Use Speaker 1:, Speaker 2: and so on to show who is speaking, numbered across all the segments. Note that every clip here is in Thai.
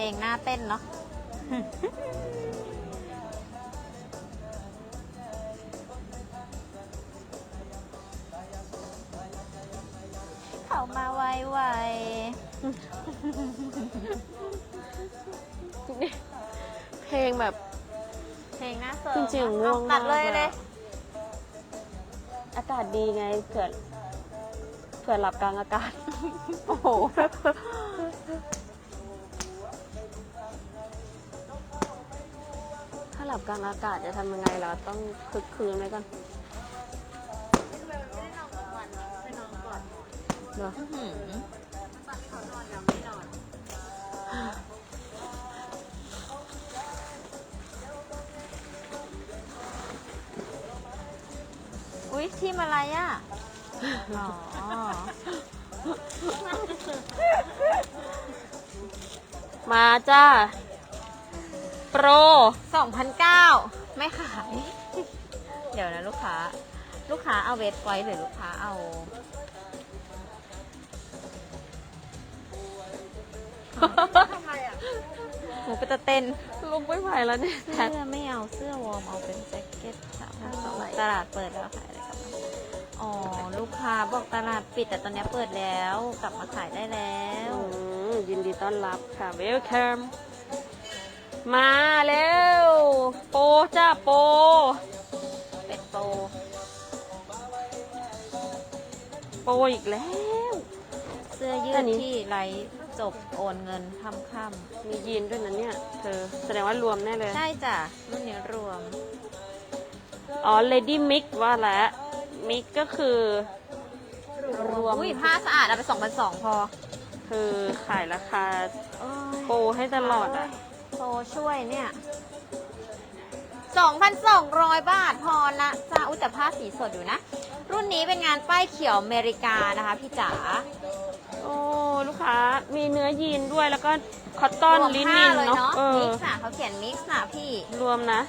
Speaker 1: ลงหน้าเต้นเนาะเขามาไวไว
Speaker 2: เพลงแบบ
Speaker 1: ๆเพลงหน้าเสริม
Speaker 2: จริงๆง่วง
Speaker 1: ตัดเลย
Speaker 2: มาก
Speaker 1: เลย
Speaker 2: อากาศดีไงเผื่อเผื่อหลับกลางอากาศ โอ้โห ลับกลางอากาศจะทำยังไงเราต้องคึกคืนไว้ก่อนเหรอ
Speaker 1: อื้อหืออุ๊ยทีมอะไรอะ อ๋อ
Speaker 2: มาจ้า โปร
Speaker 1: 2,009ไม่ขาย เดี๋ยวนะลูกค้า ลูกค้าเอาเวทไว้หรือลูกค้าเอาหนูไปตะเต้น
Speaker 2: ลุกไม่ไหวแล้วเนี่ย
Speaker 1: เสื้อไม่เอาเสื้อวอร์มเอาเป็นแจ็คเก็ตสามพันสองตลาดเปิดแล้วขายอะไรกลับมาอ๋อ ลูกค้าบอกตลาดปิดแต่ตอนนี้เปิดแล้ว กลับมาขายได้แล้ว
Speaker 2: อืมยินดีต้อนรับค่ะ welcome มาเร็วโปรจ้าโปร
Speaker 1: เป็ดโต
Speaker 2: โปรอีกแล้ว
Speaker 1: เสื้อยื
Speaker 2: อั
Speaker 1: ด
Speaker 2: นนี้
Speaker 1: ที่ไลฟ์จบโอนเงินค่ำ
Speaker 2: มียีนด้วยนะเนี่ยเธอแสดงว่ารวมแน่เลย
Speaker 1: ๆใช่จ้ะรุ่นนี้รวม
Speaker 2: อ๋อ Lady Mix ว่าแล้ว Mix ก็คือ รวม
Speaker 1: อุ้ยผ้าสะอาด เอาไป2,200พอ
Speaker 2: คือขายราคา
Speaker 1: โอ้ย
Speaker 2: โปรให้ตลอดอะ
Speaker 1: โปรช่วยเนี่ย2,200 บาทพอนะจ้า อุ้ยแต่ผ้าสีสดอยู่นะ รุ่นนี้เป็นงานป้ายเขียวอเมริกานะคะพี่จ๋า
Speaker 2: โอ้ลูกค้า มีเนื้อยีนด้วยแล้วก็คอตตอน
Speaker 1: รวม
Speaker 2: ลิ
Speaker 1: ผ้า
Speaker 2: นิน
Speaker 1: เลย
Speaker 2: เนาะ
Speaker 1: เนาะ
Speaker 2: เออ
Speaker 1: มิกซ์น่ะเขาเขียนมิกซ์น่ะพี่
Speaker 2: รวมนะ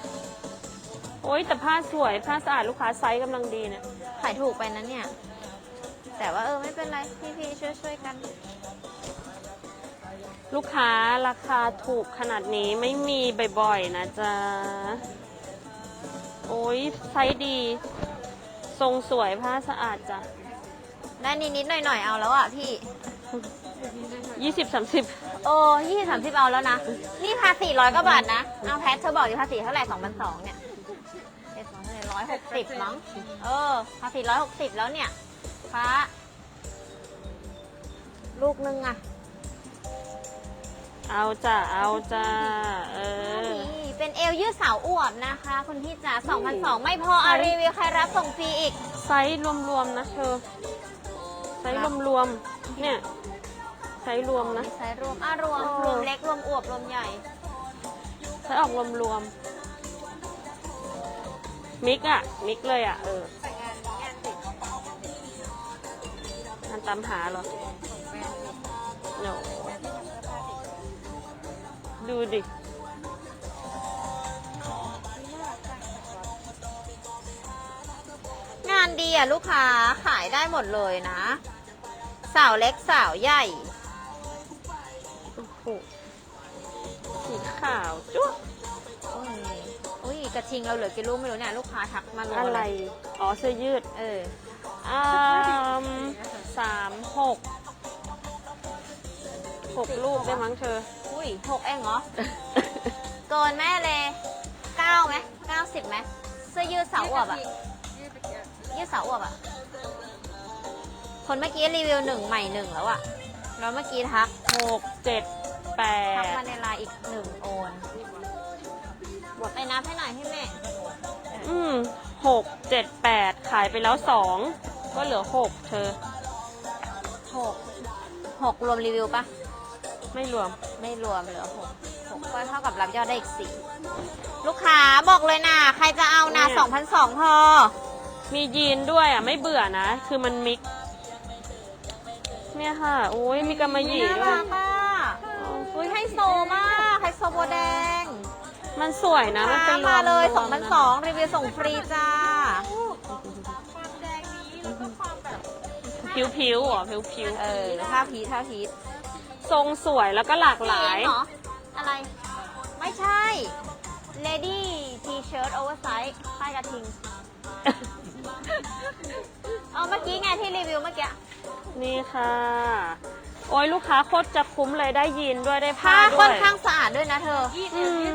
Speaker 2: โอ้ยแต่ผ้าสวย ผ้าสะอาดลูกค้าไซส์กำลังดีเนี่ย
Speaker 1: ขายถูกไปนะเนี่ย แต่ว่าเออไม่เป็นไร พี่ๆช่วยช่วยๆกัน
Speaker 2: ลูกค้าราคาถูกขนาดนี้ไม่มีบ่อยๆนะจ๊ะ โอ้ยไซส์ดี ทรงสวยผ้าสะอาดจ้ะ
Speaker 1: ได้นิดๆหน่อยๆเอาแล้วอะพี่
Speaker 2: ยี่สิบสามสิบ
Speaker 1: โอ้ยี่สามสิบเอาแล้วนะ นี่ภาษีร้อยกว่าบาทนะ เอาแพทเธอบอกอยู่ภาษีเท่าไหร่สองพันสองเนี่ยเจ็ดสองเท่าไหร่ร้อยหกสิบมั้ง เออ ภาษีร้อยหกสิบแล้วเนี่ยฟ้าลูกนึงอะ
Speaker 2: เอาจ้ะเอาจ้ะเออ
Speaker 1: นี่เป็นเอลยืดสาวอวบนะคะ คุณพี่จ๋าสองพันสองไม่พออารีวิวใครรับส่งฟรีอีก
Speaker 2: ไซส์รวมๆนะเธอ ไซส์รวมๆเนี่ย ไซส์รวมนะ
Speaker 1: ใช้รวมอะรวม
Speaker 2: เออ
Speaker 1: รวมเล็กรวมอวบรวมใหญ่
Speaker 2: ไซส์ออกรวมๆ มิกอะมิกเลยอะเออ งานตามหาเหรอ ดูดิ
Speaker 1: งานดีอะลูกค้าขายได้หมดเลยนะ สาวเล็กสาวใหญ่
Speaker 2: โอ้โหสีขาวจ้วะ
Speaker 1: โอ้ยอุ้ยกระทิงเราเหลือกี่ลูกไม่รู้เนี่ยลูกค้าทักมาโล
Speaker 2: อะไร อ๋อเสื้อยืด
Speaker 1: เออ
Speaker 2: อ่ามสามหกหกลูกได้มั้งเธอ
Speaker 1: อุ้ยหกเองเหรอ เกินแม่เลยเก้าไหมเก้าสิบไหมเสื้อยืดสาวอวบอะยืดสาวอวบอะคนเมื่อกี้รีวิวหนึ่งใหม่หนึ่งแล้วอะแล้วเมื่อกี้ทัก
Speaker 2: หกเจ็ดแป
Speaker 1: ทัก
Speaker 2: ด
Speaker 1: มาในไลน์อีกหนึ่งโอนไปนับให้หน่อยให้แม่
Speaker 2: อืมหกเจ็ดแปดขายไปแล้วสองก็เหลือหกเธอ
Speaker 1: หกหกรวมรีวิวปะ
Speaker 2: ไม่รวม
Speaker 1: ไม่รวมเหลือหกหกก็เท่ากับรับยอดได้อีกสี่ลูกค้าบอกเลยนะใครจะเอานะ
Speaker 2: เนี่ย
Speaker 1: สองพันสองพอ
Speaker 2: มียีนด้วยอะ ไม่เบื่อนะ คือมันมิกซ์เนี่ยค่ะ โอ้ยมีกำมะหยี่
Speaker 1: น่า
Speaker 2: ด้วย
Speaker 1: รักอะอุ้ยไฮโซมากไฮโซโบแดง
Speaker 2: มันสวยนะ มันเป็นรว
Speaker 1: มาเลย
Speaker 2: ร
Speaker 1: ส
Speaker 2: ว
Speaker 1: อง
Speaker 2: ม
Speaker 1: พัน
Speaker 2: นะ
Speaker 1: สองรีวิวส่งฟรีจ้า
Speaker 2: ผิวผิวๆเหรอผิวผิว
Speaker 1: เออท่าพีทท่าพี ท
Speaker 2: ทรงสวยแล้วก็หลากหลาย
Speaker 1: เองเหรออะไร ไม่ใช่ lady t-shirt oversize ป้ายกระทิง เอาเมื่อกี้ไงที่รีวิวเมื่อกี้
Speaker 2: นี่ค่ะ โอ้ยลูกค้าโคตรจะคุ้มเลยได้ยีนด้วยได้ผ้า
Speaker 1: ผ้า
Speaker 2: ด้
Speaker 1: ค่
Speaker 2: ว
Speaker 1: อน
Speaker 2: ย
Speaker 1: ข้างสะอาดด้วยนะเธอ
Speaker 2: อืม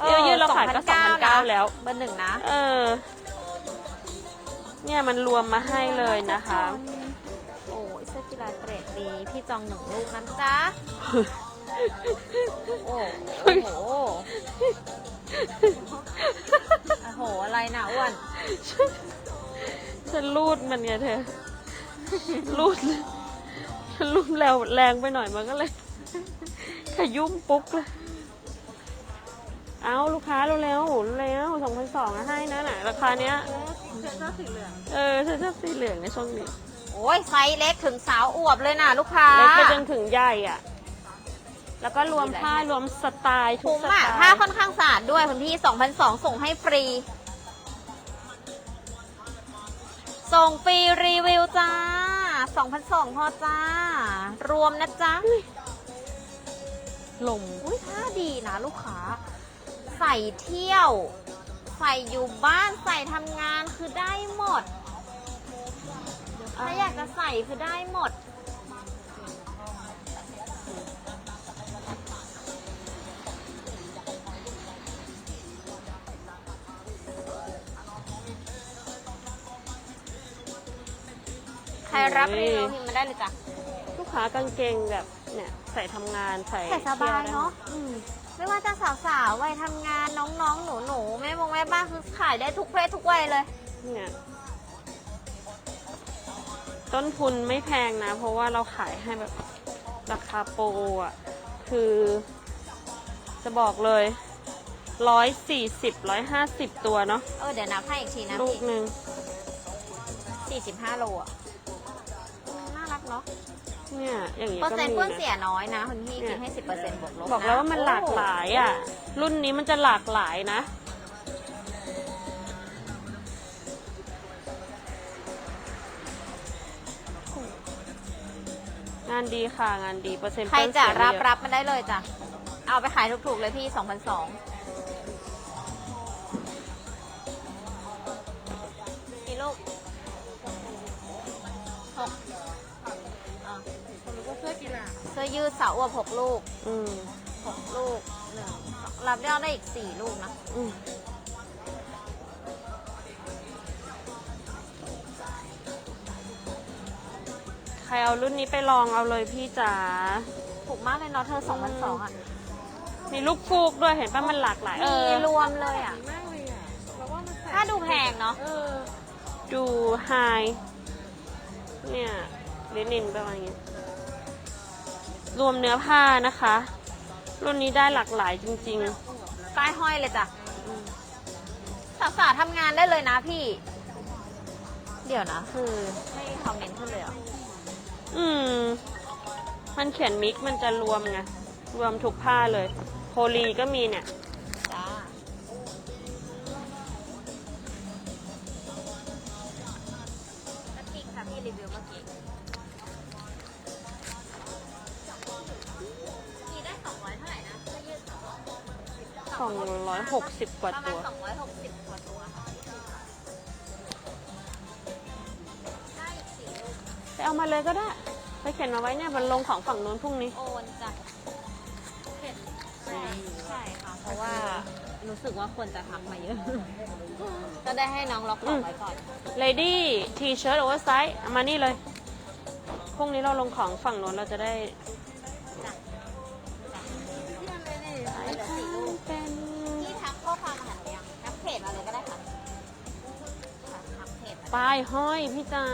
Speaker 2: เออยืดเราขายก็
Speaker 1: 2,900
Speaker 2: 2,900แล้ว
Speaker 1: เบอร์หนึ่งนะ
Speaker 2: เออ เนี่ยมันรวมมาให้เลยนะคะ
Speaker 1: โดดีพี่จองหนึ่งลูกนั้นจ้าโอ้โห โอ้โห อะไรนะอ้วน
Speaker 2: ฉันรูดมันไงเธอ รูดฉันรูดแรงแรงไปหน่อยมันก็เลยขยุ่มปุ๊กเลย เอาลูกค้าเร็วๆเร็วสองพันสองให้นะน่ะราคาเนี้ย เออฉันชอบสีเหลืองในช่วงนี้
Speaker 1: โอ้ยไซส์เล็กถึงสาวอวบเลยนะลูกค้า
Speaker 2: เล็กไปจนถึงใหญ่อะ แล้วก็รวมผ้ารวมสไตล์ทุก
Speaker 1: คุ้ม
Speaker 2: สไต
Speaker 1: อะ
Speaker 2: ล์
Speaker 1: ผ้าค่อนข้างสะอาดด้วยคุณพี่2,002ส่งให้ฟรี ส่งฟรีรีวิวจ้า2,002พอจ้า รวมนะจ๊ะ
Speaker 2: ลม
Speaker 1: อุ้ยผ้าดีนะลูกค้า ใส่เที่ยว ใส่อยู่บ้านใส่ทำงานคือได้หมด ถ้าอยากจะใส่คือได้หมด ใครรับรีวิวพิมพ์มาได้เลยจ้ะ
Speaker 2: ลูกค้ากางเกงแบบเนี่ยใส่ทำงานใส่
Speaker 1: ใส่สบาย
Speaker 2: ที่วได้
Speaker 1: เนาะอืมไม่ว่าจะสาวๆวัยทำงานน้องๆ หนูๆ แม่บงแม่บ้านคือขายได้ทุกเพศทุกวัยเลย
Speaker 2: เนี่ย ต้นทุนไม่แพงนะ เพราะว่าเราขายให้แบบราคาโปรอะ คือ จะบอกเลยร้อยสี่สิบร้อยห้าสิบตัวเนาะ
Speaker 1: เออเดี๋ยวนับให้อีกทีนะ
Speaker 2: ลูก
Speaker 1: พี่
Speaker 2: หนึ่ง
Speaker 1: สี่สิบห้าโลอะอืมน่ารักเนาะ
Speaker 2: เนี่ยอย่างนี้
Speaker 1: เปอร์
Speaker 2: ก็
Speaker 1: เซ็นต์
Speaker 2: มี
Speaker 1: เพื่อน
Speaker 2: นะ
Speaker 1: เสียน้อยนะคุณพี่
Speaker 2: เนี่
Speaker 1: คิ
Speaker 2: ย
Speaker 1: ดให้สิบเปอร์เซ็นต์บวกลบ
Speaker 2: บอกแล้วว่ามันหลากหลายอะ รุ่นนี้มันจะหลากหลายนะ งานดีค่ะงานดีเปอร์เซ็นต์
Speaker 1: ใคร
Speaker 2: เปิ้ล
Speaker 1: จะ
Speaker 2: เสีย
Speaker 1: รับ
Speaker 2: เยอะ
Speaker 1: รับมาได้เลยจ้ะ เอาไปขายถูกๆเลยพี่สองพันสองกี่ลูกหกอะเสื้อยืดสาวอวบหกลูก
Speaker 2: อืม
Speaker 1: หกลูกหนึ่งสองรับได้อีกสี่ลูกนะ
Speaker 2: อืม รเอารุ่นนี้ไปลองเอาเลยพี่จ๋า
Speaker 1: ถูกมากเลยเนาะเธอสองพันสองอะ
Speaker 2: มีลูกฟูกด้วยเห็นป่ะมันหลากหลายเอ
Speaker 1: มี
Speaker 2: อ
Speaker 1: รวมเลยอะ
Speaker 3: มากเลยอะเราว่ามันใส่
Speaker 1: ถ้าดูแพงเนาะ
Speaker 3: เออ
Speaker 2: ดูไฮเนี่ยลินินประมาณนี้รวมเนื้อผ้านะคะ รุ่นนี้ได้หลากหลายจริง
Speaker 1: ป้ายห้อยเลยจ้ะสาวๆทำงานได้เลยนะพี่ เดี๋ยวนะ คือไม่คอมเมนต์ขึ้นเลยเหรอ
Speaker 2: ๆ อืม มันเขียนมิกมันจะรวมไง รวมทุกผ้าเลย โพลีก็มีเนี่ย
Speaker 1: จ้าสติกค่ะพี่รีวิวเมื่อกี้มีได้สองร้อยเท่าไหร่นะถ้ายืดสองร้อย
Speaker 2: 260กว่า
Speaker 1: ประมา
Speaker 2: ตั
Speaker 1: ณ
Speaker 2: ว
Speaker 1: สองร้อยหกสิบกว่าตัวค่ะได้อีกสี่ลูก
Speaker 2: ไปเอามาเลยก็ได้ไป เขียนมาไว้เนี่ยมันลงของฝั่งนู้นพรุ่งนี้
Speaker 1: โอนจ้ะใช่ใช่ค่ะ เพราะว่ารู้สึกว่าคนจะทักมาเยอะ ก็ได้ให้น้องล็อกของไว้ก่อน
Speaker 2: Lady T-shirt oversize เอามานี่เลย พรุ่งนี้เราลงของฝั่งนู้นเราจะได้
Speaker 3: ที่อะไรนี่
Speaker 1: เหลือสี่ลูก
Speaker 2: เป็น
Speaker 1: พี่ทักข้อความมาหาหรือยังทักเพจมาเลยก็ได้ค่ะค่ะทักเพจมา
Speaker 2: ป้ายห้อยพี่จ๋า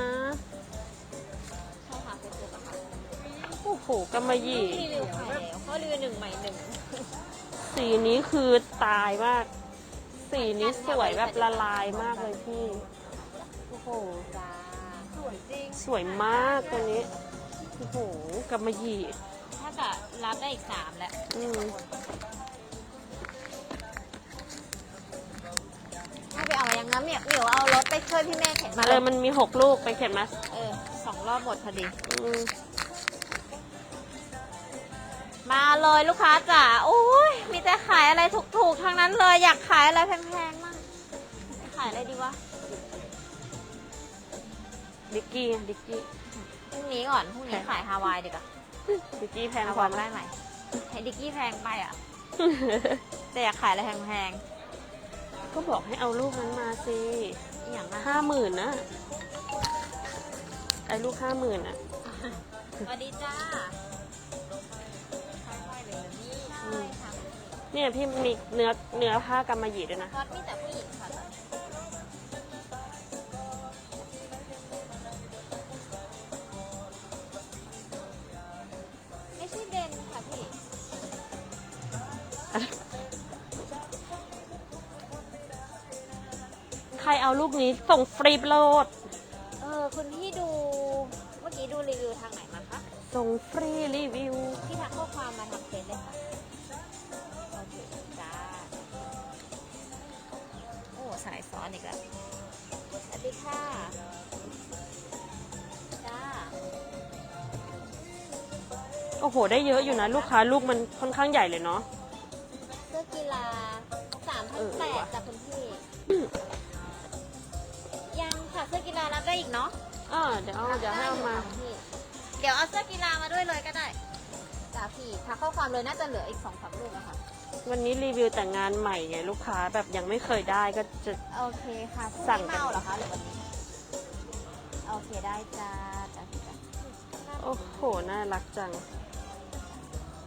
Speaker 1: กำ
Speaker 2: มะหยี่
Speaker 1: รีวิวขายแล้วเขารีวิวหนึ่งใหม่หนึ่ง
Speaker 2: สีนี้คือตายมาก สีนี้สวยแบบละลายมากเลยพี่ โอ้โห
Speaker 1: จ้า
Speaker 3: สวยจริง
Speaker 2: สวยมากตัวนี้ โอ้โหกำมะหยี่
Speaker 1: ถ้าจะรับได้อีกสามแล้ว
Speaker 2: อืม
Speaker 1: ให้ไปเอามายังน้ำเหนียวเหนียวเอารถไปช่วยพี่เมฆเข็นมา
Speaker 2: เอ
Speaker 1: เล
Speaker 2: อยมันมีหกลูกไปเขียนมา
Speaker 1: เออสองรอบหมดพอดี
Speaker 2: อืม
Speaker 1: มาเลยลูกค้าจ๋าโอ้ยมีแต่ขายอะไรถูกๆทั้งนั้นเลยอยากขายอะไรแพงๆมั่งขายอะไรดีวะ
Speaker 2: ดิกกี้ไงดิกกี้
Speaker 1: พรุ่งนี้ก่อนพรุ่งนี้
Speaker 2: แพง
Speaker 1: ขายฮาวายดีกว่า
Speaker 2: ดิกกี้แพง
Speaker 1: ฮาก
Speaker 2: ว่า
Speaker 1: วาย
Speaker 2: ไหม
Speaker 1: ได้ไหมให้ดิกกี้แพงไปอะแต่อยากขายอะไรแพง
Speaker 2: ก็บอกให้เอาลูกนั้นมาสิ
Speaker 1: ๆอหย่างนั้น
Speaker 2: ห้าหมื่นนะไอ้ลูกห้าหมื่นอะ
Speaker 1: สวัสดีจ้า ใช่ค่ะ
Speaker 2: เนี่ยพี่มีเนื้อเนื้อผ้ากำมะหยี่ด้วยนะ
Speaker 1: คอสมีแต่ผู้หญิงค่ะตอนนี้ไม่ใช่เบนค่ะพี่
Speaker 2: ใครเอาลูกนี้ส่งฟรีโหลด
Speaker 1: เออคุณพี่ดูเมื่อกี้ดูรีวิวทางไหนมาคะ
Speaker 2: ส่งฟรีรีวิว
Speaker 1: พี่ทักข้อความมาทางเฟซเลยค่ะ อ้สายซ้อนอีกแล้ว สวัสดีค่ะ จ้า
Speaker 2: โอ้โห ได้เยอะอยู่นะ ลูกค้าลูกมันค่อนข้างใหญ่เลยเนาะ
Speaker 1: เสื้อกีฬาสามพั
Speaker 2: เอนอ
Speaker 1: แปด
Speaker 2: ว่ะ
Speaker 1: จากคุณพี่ ยังค่ะเสื้อกีฬารับได้อีกเนาะ
Speaker 2: อ่าเดี๋ยวเอาเดี๋ยวให้เอามา
Speaker 1: รับได้ยู่ค่ะคุณพี่เดี๋ยวเอาเสื้อกีฬามาด้วยเลยก็ได้จ้าพี่ทักข้อความเลยน่าจะเหลืออีกสองสามลูกอะค่ะ
Speaker 2: วันนี้รีวิวแต่งานใหม่ไงลูกค้าแบบยังไม่เคยได้ก็จะ
Speaker 1: โอเคค่ะพรุ่
Speaker 2: สั่ง
Speaker 1: นี้
Speaker 2: กัน
Speaker 1: เมาเหรอคะหรือวันนี้ โอเคได้จ้าจ้าจ้า
Speaker 2: โอ้โหน่ารักจัง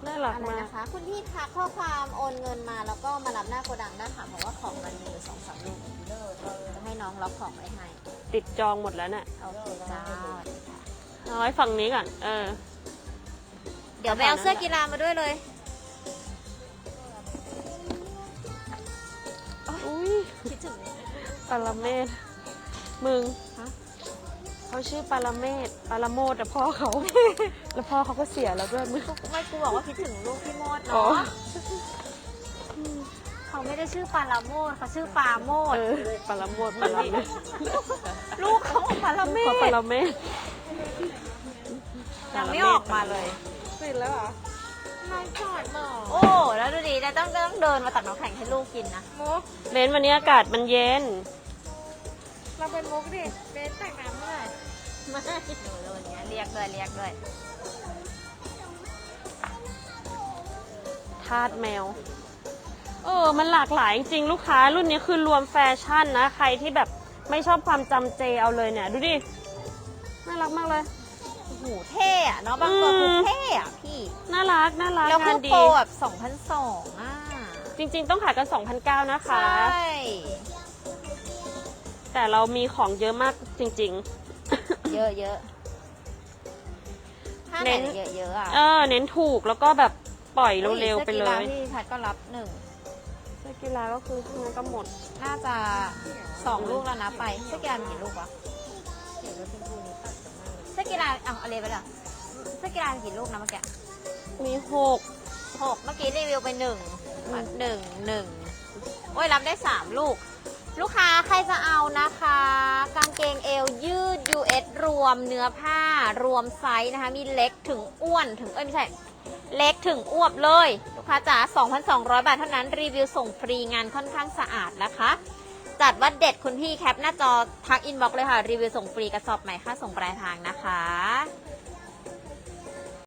Speaker 2: น่ารัก
Speaker 1: อะไร
Speaker 2: มาก
Speaker 1: นะคะ คุณพี่ทักข้อความโอนเงินมาแล้วก็มารับหน้าโกดังได้ค่ะเพราะว่าของมันมีอยู่สองสามลูกจะให้น้องล็อกของไว้ให้
Speaker 2: ติดจองหมดแล้วเนี่ย
Speaker 1: โอเคจ้าสวัสดีค่ะ
Speaker 2: เอาไว้ฝั่งนี้ก่อนเออ
Speaker 1: เดี๋ยวไปเอาเสื้อกีฬามาด้วยเล
Speaker 2: ย
Speaker 1: คิดถึง
Speaker 2: ปาราเมศมึง
Speaker 1: ฮะ
Speaker 2: เขาชื่อปาราเมศปาราโมดแต่พ่อเขา แล้วพ่อเขาก็เสียแล้วด้วยมึง
Speaker 1: ไม่กูบอกว่าคิดถึงลูกพี่โมด
Speaker 2: อ๋อ
Speaker 1: เนาะเขาไม่ได้ชื่อปาลาโมดเขาชื่อปาโมด
Speaker 2: เออปาราโมดปาราเมศ
Speaker 1: ลูกเขาปาลาเม
Speaker 2: เขาปา
Speaker 1: ด
Speaker 2: ราเมศ
Speaker 1: ยังไม่ออกมาเลย
Speaker 3: ปิดแล้วเหรอ น้องจอดบอก
Speaker 1: โอ้ แล้วดูดิแล้วต้องต้องเดินมาตักน้ำแข็งให้ลูกกินนะ
Speaker 3: มุก
Speaker 2: เบนวันนี้อากาศมันเย็น
Speaker 3: เราเป็นมุกดิเบสแต่งน้ำเมื่อไหร่
Speaker 1: ไม่หนูโดนเนี้ยเรียกด้วยเรียกด้วย
Speaker 2: ทาสแมว เออ มันหลากหลายจริงๆลูกค้ารุ่นนี้คือรวมแฟชั่นนะ ใครที่แบบไม่ชอบความจำเจเอาเลยเนี่ย ดูดิ น่ารักมากเลย
Speaker 1: โอ้โหเท่อะเนาะบางตัวคือ
Speaker 2: ม
Speaker 1: เท่อะพี่
Speaker 2: น่ารักน่ารัก
Speaker 1: แล้วคื
Speaker 2: งา
Speaker 1: อน
Speaker 2: ดี
Speaker 1: โปรแบบ2,002อะ
Speaker 2: จริงๆต้องขายกัน2,009นะคะ
Speaker 1: ใช่
Speaker 2: แต่เรามีของเยอะมากจริง
Speaker 1: เยอะเยอะถ้าไหน
Speaker 2: เน้น
Speaker 1: เยอะเยอะๆอะ
Speaker 2: ๆ เออ เน้นถูกแล้วก็แบบปล่อยเร็วๆไปเล
Speaker 1: สื้อยกีฬาพี่พัดก็รับหนึ่ง
Speaker 2: เสื้อกีฬาก็คือพวกนั้นก็หมด
Speaker 1: น่าจะสองลูกแล้วนะไปเสื้อกีฬามีกี่ลูกวะเสื้อกีฬาเอาเอาเลยไปเลยเสื้อกีฬามีกี่ลูกนะเมื่อกี้
Speaker 2: มีหก
Speaker 1: หกเมื่อกี้รีวิวไปหนึ่งหนึ่งหนึ่งโอ้ยรับได้สามลูก ลูกค้าใครจะเอานะคะ กางเกงเอวยืด US รวมเนื้อผ้ารวมไซส์นะคะ มีเล็กถึงอ้วนถึงเอ้ยไม่ใช่เล็กถึงอ้วบเลย ลูกค้าจ๋า2,200 บาทเท่านั้นรีวิวส่งฟรีงานค่อนข้างสะอาดนะคะ จัดว่าเด็ดคุณพี่แคปหน้าจอทักอินบ็อกเลยค่ะ รีวิวส่งฟรีกระสอบใหม่ค่าส่งปลายทางนะคะ